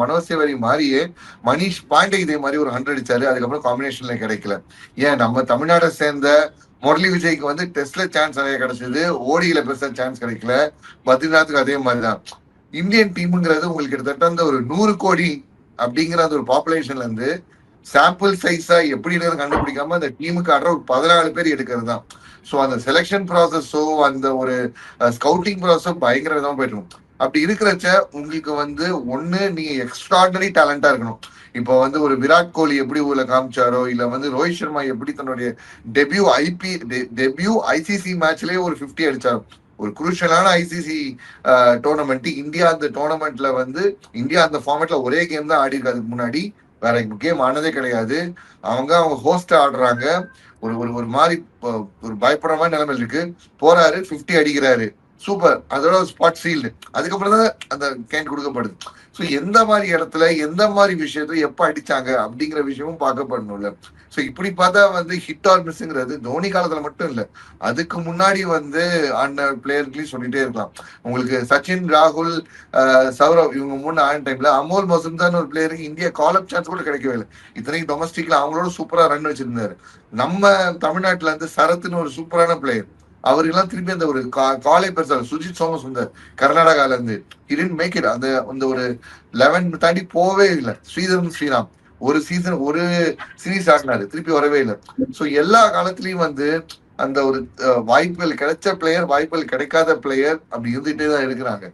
மனோசேவரி மாதிரியே மணிஷ் பாண்டே இதே மாதிரி ஒரு ஹண்ட்ரட் அடிச்சாரு. அதுக்கப்புறம் காம்பினேஷன்ல கிடைக்கல. ஏன் நம்ம தமிழ்நாட்டை சேர்ந்த முரளி விஜய்க்கு வந்து டெஸ்ட்ல சான்ஸ் நிறைய கிடைச்சது. ஓடியில பெருசா சான்ஸ் கிடைக்கல. பத்ரிநாத்துக்கு அதே மாதிரிதான். இந்தியன் டீமுங்கிறது உங்களுக்கு கிட்டத்தட்ட அந்த ஒரு நூறு கோடி அப்படிங்கிற அந்த ஒரு பாப்புலேஷன்ல இருந்து சாம்பிள் சைஸா எப்படி கண்டுபிடிக்காம அந்த டீமுக்கு ஆடுற ஒரு பதினாலு பேர் எடுக்கிறது தான் ஸோ அந்த செலெக்ஷன் ப்ராசஸோ அந்த ஒரு ஸ்கவுட்டிங் ப்ராசஸோ பயங்கர விதமா போயிட்டு அப்படி இருக்கிறச்ச உங்களுக்கு வந்து ஒண்ணு நீங்க எக்ஸ்ட்ராடனரி டேலண்டா இருக்கணும். இப்போ வந்து ஒரு விராட் கோலி எப்படி ஊர்ல காமிச்சாரோ இல்ல வந்து ரோஹித் சர்மா எப்படி தன்னுடைய டெபியூ ஐபி டெபியூ ஐசிசி மேட்ச்லயே ஒரு 50 அடிச்சாரோ. ஒரு குரூஷியலான ஐசிசி டோர்னமெண்ட் இந்தியா அந்த டோர்னமெண்ட்ல வந்து இந்தியா அந்த ஃபார்மேட்ல ஒரே கேம் தான் ஆடி அதுக்கு முன்னாடி வேற கேம் ஆனதே கிடையாது. அவங்க அவங்க ஹோஸ்ட் ஆடுறாங்க. ஒரு ஒரு ஒரு மாதிரி ஒரு பயப்படுற மாதிரி நிலைமையில இருக்கு. போறாரு 50 அடிக்கிறாரு. சூப்பர் அதோட ஸ்பாட் ஃபீல்டு அதுக்கப்புறம் தான் அந்த கேன் கொடுக்கப்படுது. ஸோ எந்த மாதிரி இடத்துல எந்த மாதிரி விஷயத்த எப்போ அடிச்சாங்க அப்படிங்கிற விஷயமும் பார்க்கப்படணும்ல ஸோ இப்படி பார்த்தா வந்து ஹிட் ஆர் மிஸ்ஸுங்கிறது தோனி காலத்துல மட்டும் இல்லை. அதுக்கு முன்னாடி வந்து ஆடின பிளேயர்களையும் சொல்லிகிட்டே இருக்கலாம். உங்களுக்கு சச்சின் ராகுல் சௌரவ் இவங்க மூணு ஆன டைமில் அமோல் மசும்தான் ஒரு பிளேயருக்கு இந்தியா காலப் சான்ஸ் கூட கிடைக்கவே இல்லை. இத்தனைக்கு டொமஸ்டிக்கில் அவங்களோட சூப்பராக ரன் வச்சுருந்தாரு. நம்ம தமிழ்நாட்டில் வந்து சரத்னு ஒரு சூப்பரான பிளேயர் அவருக்கெல்லாம் திருப்பி அந்த ஒரு கா- காலை பெருசா சுஜித் சோமஸ் வந்தார் கர்நாடகால இருந்து இடன் மேக் இட் அந்த அந்த ஒரு லெவன் தாண்டி போவே இல்லை. ஸ்ரீதரன் ஸ்ரீராம். ஒரு சீசன் ஒரு சீரீஸ் ஆடினாரு. திருப்பி வரவே இல்லை. சோ எல்லா காலத்திலயும் வந்து அந்த ஒரு அஹ், வாய்ப்புகள் கிடைச்ச பிளேயர் வாய்ப்புகள் கிடைக்காத பிளேயர் அப்படி இருந்துட்டே தான் இருக்கிறாங்க.